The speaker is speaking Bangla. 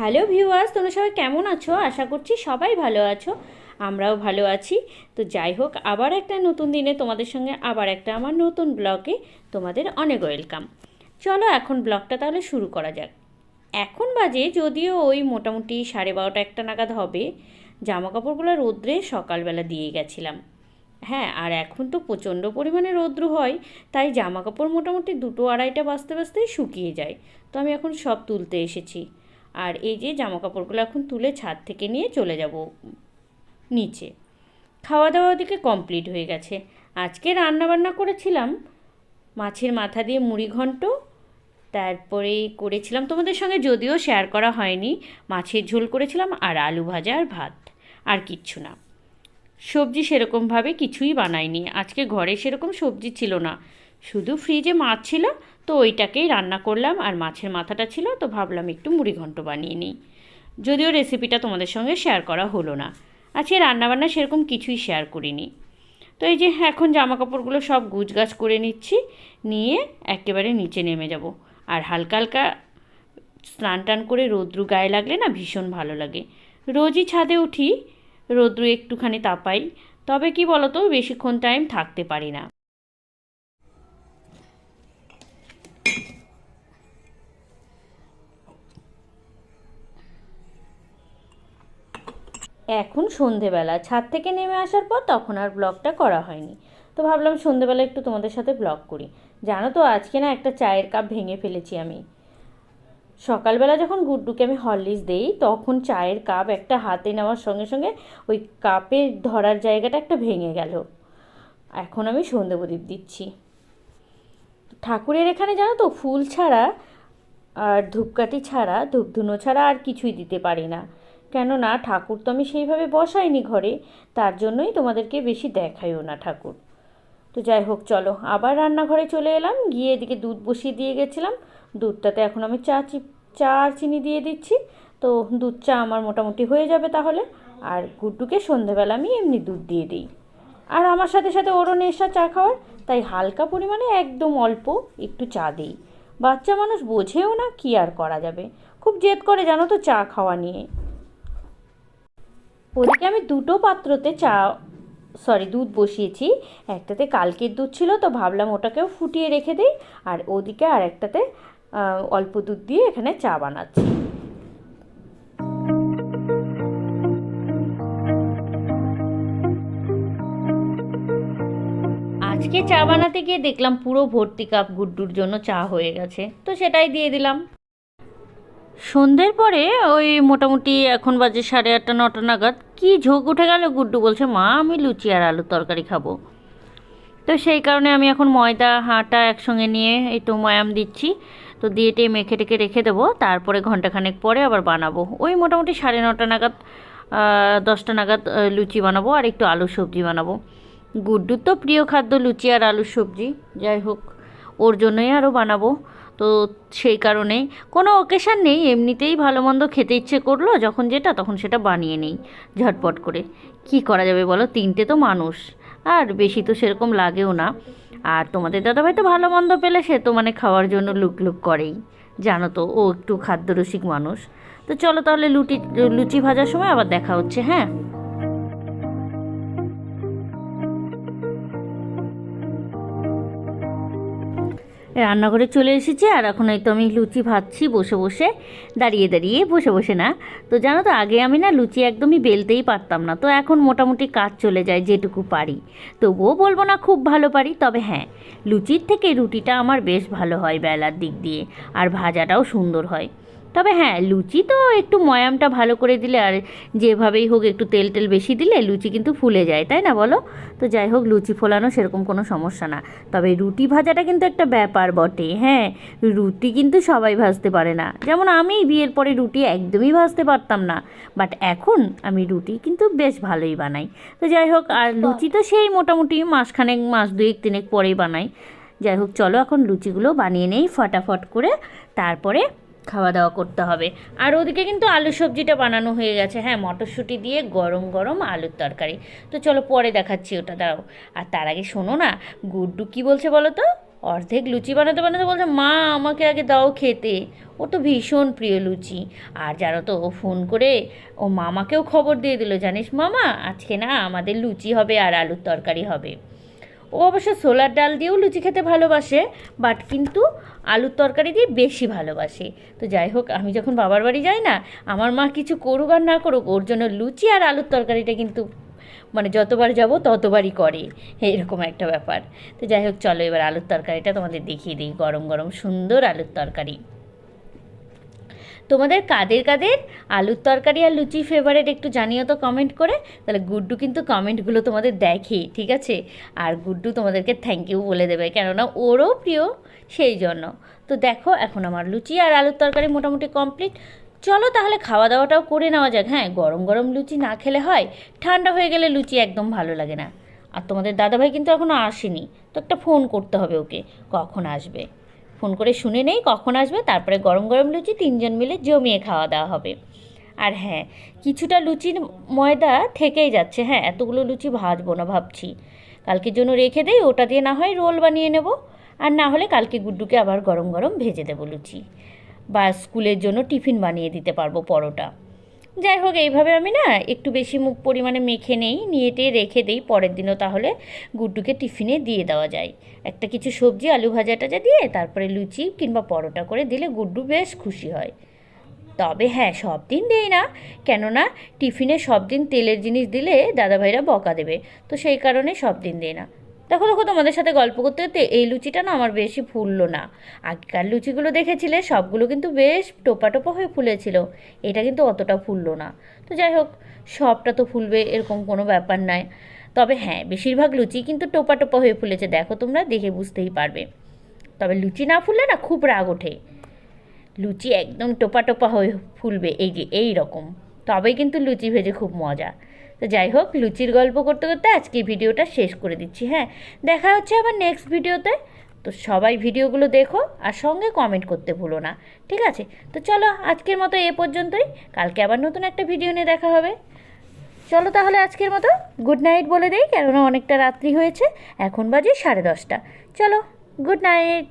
হ্যালো ভিউয়ার্স, তোমরা সবাই কেমন আছো? আশা করছি সবাই ভালো আছো, আমরাও ভালো আছি। তো যাই হোক, আবার একটা নতুন দিনে তোমাদের সঙ্গে আবার একটা আমার নতুন ব্লগে তোমাদের অনেক ওয়েলকাম। চলো এখন ব্লগটা তাহলে শুরু করা যাক। এখন বাজে, যদিও ওই মোটামুটি সাড়ে বারোটা একটা নাগাদ হবে জামা কাপড়গুলো রোদ্রে সকালবেলা দিয়ে গেছিলাম। হ্যাঁ আর এখন তো প্রচণ্ড পরিমাণে রৌদ্র হয়, তাই জামা কাপড় মোটামুটি দুটো আড়াইটা বাজতে বাজতেই শুকিয়ে যায়। তো আমি এখন সব তুলতে এসেছি। আর এই যে জামা কাপড়গুলো এখন তুলে ছাদ থেকে নিয়ে চলে যাব নিচে। খাওয়া দাওয়া ওদিকে কমপ্লিট হয়ে গেছে। আজকে রান্না বান্না করেছিলাম, মাছের মাথা দিয়ে মুড়ি ঘন্ট, তারপরে করেছিলাম তোমাদের সঙ্গে যদিও শেয়ার করা হয়নি, মাছের ঝোল করেছিলাম আর আলু ভাজা আর ভাত, আর কিচ্ছু না। সবজি সেরকমভাবে কিছুই বানাইনি, আজকে ঘরে সেরকম সবজি ছিল না, শুধু ফ্রিজে মাছ ছিল তো ওইটাকেই রান্না করলাম আর মাছের মাথাটা ছিল, তো ভাবলাম একটু মুড়ি ঘন্ট বানিয়ে নিই। যদিও রেসিপিটা তোমাদের সঙ্গে শেয়ার করা হলো না। আজকে রান্নাবান্না সেরকম কিছুই শেয়ার করিনি। তো এই যে এখন জামা কাপড়গুলো সব গুছগাছ করে নিচ্ছি, নিয়ে একেবারে নিচে নেমে যাব। আর হালকা হালকা স্নান টান করে রৌদ্রু গায়ে লাগলে না ভীষণ ভালো লাগে। রোজই ছাদে উঠি, রৌদ্রু একটুখানি তাপাই, তবে কি বলতো, বেশিক্ষণ টাইম থাকতে পারি না। এখন সন্ধেবেলা। ছাদ থেকে নেমে আসার পর তখন আর ব্লগটা করা হয়নি। তো ভাবলাম সন্ধেবেলা একটু তোমাদের সাথে ব্লগ করি। জানো তো, আজকে না একটা চায়ের কাপ ভেঙে ফেলেছি আমি। সকালবেলা যখন গুড্ডুকে আমি হরলিক্স দেই, তখন চায়ের কাপ একটা হাতে নেওয়ার সঙ্গে সঙ্গে ওই কাপের ধরার জায়গাটা একটা ভেঙে গেল। এখন আমি সন্ধে প্রদীপ দিচ্ছি। ঠাকুরের এখানে জানো তো, ফুল ছাড়া আর ধূপকাঠি ছাড়া, ধূপধুনো ছাড়া আর কিছুই দিতে পারি না। কেননা ঠাকুর তো আমি সেইভাবে বসাইনি ঘরে, তার জন্যই তোমাদেরকে বেশি দেখাইও না ঠাকুর। তো যাই হোক, চলো, আবার রান্নাঘরে চলে এলাম, গিয়ে এদিকে দুধ বসিয়ে দিয়ে গেছিলাম। দুধটাতে এখন আমি চা চি, চা আর চিনি দিয়ে দিচ্ছি। তো দুধ চা আমার মোটামুটি হয়ে যাবে তাহলে, আর গুড্ডুকে সন্ধেবেলা আমি এমনি দুধ দিয়ে দিই। আর আমার সাথে সাথে ওরও নেশা চা খাওয়ার, তাই হালকা পরিমাণে একদম অল্প একটু চা দিই। বাচ্চা মানুষ বোঝেও না কি আর করা যাবে। খুব জেদ করে জানো তো চা খাওয়া নিয়ে। ওদিকে আমি দুটো পাত্রতে চা সরি দুধ বসিয়েছি। একটাতে কালকের দুধ ছিল, তো ভাবলাম ওটাকেও ফুটিয়ে রেখে দিই। আর ওদিকে আর একটাতে অল্প দুধ দিয়ে এখানে চা বানাচ্ছি। আজকে চা বানাতে গিয়ে দেখলাম পুরো ভর্তি কাপ গুড্ডুর জন্য চা হয়ে গেছে। তো সেটাই দিয়ে দিলাম। সন্ধ্যের পরে ওই মোটামুটি এখন বাজে সাড়ে আটটা, নটা নাগাদ, কি ঝোঁক উঠে গেল গুড্ডু বলছে, মা, আমি লুচি আর আলুর তরকারি খাব। তো সেই কারণে আমি এখন ময়দা, হাঁটা একসঙ্গে নিয়ে একটু ময়াম দিচ্ছি। তো দিয়ে টেয়ে মেখে টেখে রেখে দেবো, তারপরে ঘন্টাখানেক পরে আবার বানাবো। ওই মোটামুটি সাড়ে নটা নাগাদ দশটা নাগাদ লুচি বানাবো আর একটু আলু সবজি বানাবো। গুড্ডুর তো প্রিয় খাদ্য লুচি আর আলুর সবজি, যাই হোক, ওর জন্যই আরও বানাবো। তো সেই কারণেই। কোনো অকেশান নেই, এমনিতেই ভালো মন্দ খেতে ইচ্ছে করল, যখন যেটা তখন সেটা বানিয়ে নেই, ঝটপট করে। কি করা যাবে বলো? তিনটে তো মানুষ, আর বেশি তো সেরকম লাগেও না। আর তোমাদের দাদাভাই তো ভালো মন্দ পেলে সে তো মানে খাওয়ার জন্য লুক লুক করেই। জানো তো, ও একটু খাদ্যরসিক মানুষ। তো চলো তাহলে লুটি, লুচি ভাজার সময় আবার দেখা হচ্ছে হ্যাঁ? রান্নাঘরে চলে এসেছি আর এখন হয়তো আমি লুচি ভাজছি, বসে বসে, দাঁড়িয়ে দাঁড়িয়ে, বসে বসে না। তো জানো তো, আগে আমি না লুচি একদমই বেলতেই পারতাম না। তো এখন মোটামুটি কাজ চলে যায় যেটুকু পারি। তবুও বলব না খুব ভালো পারি, তবে হ্যাঁ লুচির থেকে রুটিটা আমার বেশ ভালো হয় বেলার দিক দিয়ে। আর ভাজাটাও সুন্দর হয়। তবে হ্যাঁ লুচি তো একটু ময়ামটা ভালো করে দিলে আর যেভাবেই হোক একটু তেল টেল বেশি দিলে লুচি কিন্তু ফুলে যায় তাই না বলো? তো যাই হোক লুচি ফোলানো সেরকম কোনো সমস্যা না। তবে রুটি ভাজাটা কিন্তু একটা ব্যাপার বটে হ্যাঁ। রুটি কিন্তু সবাই ভাজতে পারে না। যেমন আমি বিয়ের পরে রুটি একদমই ভাজতে পারতাম না বাট এখন আমি রুটি কিন্তু বেশ ভালোই বানাই। তো যাই হোক আর লুচি তো সেই মোটামুটি মাসখানেক মাস দুয়েক তিনেক পরেই বানাই। যাই হোক চলো এখন লুচিগুলো বানিয়ে নেই ফটাফট করে। তারপরে খাওয়া দাওয়া করতে হবে। আর ওদিকে কিন্তু আলু সবজিটা বানানো হয়ে গেছে। হ্যাঁ মটরশুঁটি দিয়ে গরম গরম আলুর তরকারি। তো চলো পরে দেখাচ্ছি ওটা দাও আর তার আগে শোনো না, গুড্ডু কি বলছে বলো তো? অর্ধেক লুচি বানাতে বানাতে বলছে, মা, আমাকে আগে দাও খেতে। ও তো ভীষণ প্রিয় লুচি। আর জানো তো, ও ফোন করে, ও মামাকেও খবর দিয়ে দিল, জানিস মামা, আজকে না আমাদের লুচি হবে আর আলুর তরকারি হবে। ও অবশ্য ছোলার ডাল দিয়েও লুচি খেতে ভালোবাসে বাট কিন্তু আলুর তরকারি দিয়ে বেশি ভালোবাসে। তো যাই হোক, আমি যখন বাবার বাড়ি যাই না, আমার মা কিছু করুক আর না করুক, ওর জন্য লুচি আর আলুর তরকারিটা কিন্তু মানে যতবার যাব ততবারই করে। এরকম একটা ব্যাপার। তো যাই হোক, চলো এবার আলুর তরকারিটা তোমাদের দেখিয়ে দিই। গরম গরম সুন্দর আলুর তরকারি। তোমাদের কাদের কাদের? আলুর তরকারি আর লুচি ফেভারেট একটু জানিও তো কমেন্ট করে। তাহলে গুড্ডু কিন্তু কমেন্টগুলো তোমাদের দেখে, ঠিক আছে? আর গুড্ডু তোমাদেরকে থ্যাংক ইউ বলে দেবে, কেননা ওরও প্রিয়, সেই জন্য। তো দেখো, এখন আমার লুচি আর আলুর তরকারি মোটামুটি কমপ্লিট চলো তাহলে খাওয়া দাওয়াটাও করে নেওয়া যাক হ্যাঁ? গরম গরম লুচি না খেলে হয়, ঠান্ডা হয়ে গেলে লুচি একদম ভালো লাগে না। আর তোমাদের দাদাভাই কিন্তু এখনও আসেনি, তো একটা ফোন করতে হবে ওকে, কখন আসবে? ফোন করে শুনে নেই কখন আসবে, তারপরে গরম গরম লুচি তিনজন মিলে জমিয়ে খাওয়া দাওয়া হবে। আর হ্যাঁ কিছুটা লুচির ময়দা থেকেই যাচ্ছে হ্যাঁ এতগুলো লুচি ভাজবো না ভাবছি। কালকের জন্য রেখে দেই, ওটা দিয়ে না হয় রোল বানিয়ে নেব। আর না হলে কালকে গুড্ডুকে আবার গরম গরম ভেজে দেবো লুচি। বা স্কুলের জন্য টিফিন বানিয়ে দিতে পারব পরোটা। যাই হোক, এইভাবে আমি না একটু বেশি মুখ পরিমাণে মেখে নেই নিয়ে রেখে দিই, পরের দিনও তাহলে গুড্ডুকে টিফিনে দিয়ে দেওয়া যায়। একটা কিছু সবজি, আলু ভাজা টাজা দিয়ে তারপরে লুচি কিংবা পরোটা করে দিলে গুড্ডু বেশ খুশি হয়। তবে হ্যাঁ সব দিন দেই না, কেননা টিফিনে সব দিন তেলের জিনিস দিলে দাদাভাইরা বকা দেবে, তো সেই কারণে সব দিন দেই না। দেখো দেখো, তোমাদের সাথে গল্প করতে করতে এই লুচিটা না আমার বেশি ফুললো না। আগেকার লুচিগুলো দেখেছিলে, সবগুলো কিন্তু বেশ টোপা টোপা হয়ে ফুলেছিল। এটা কিন্তু অতটা ফুললো না। তো যাই হোক, সবটা তো ফুলবে, এরকম কোনো ব্যাপার নয় তবে হ্যাঁ বেশিরভাগ লুচি কিন্তু টোপা টোপা হয়ে ফুলেছে, দেখো তোমরা, দেখে বুঝতেই পারবে। তবে লুচি না ফুললে না খুব রাগ ওঠে। লুচি একদম টোপা টোপা হয়ে ফুলবে, এই এই রকম। তবেই কিন্তু লুচি ভেজে খুব মজা। তো যাই হোক, লুচির গল্প করতে করতে আজকে ভিডিওটা শেষ করে দিচ্ছি হ্যাঁ। দেখা হচ্ছে আবার নেক্সট ভিডিওতে। তো সবাই ভিডিওগুলো দেখো আর সঙ্গে কমেন্ট করতে ভুলো না, ঠিক আছে? তো চলো আজকের মতো এ পর্যন্তই। কালকে আবার নতুন একটা ভিডিও নিয়ে দেখা হবে। চলো তাহলে আজকের মতো। গুড নাইট বলে দেই, কেননা অনেকটা রাত্রি হয়েছে। এখন বাজে সাড়ে দশটা। চলো গুড নাইট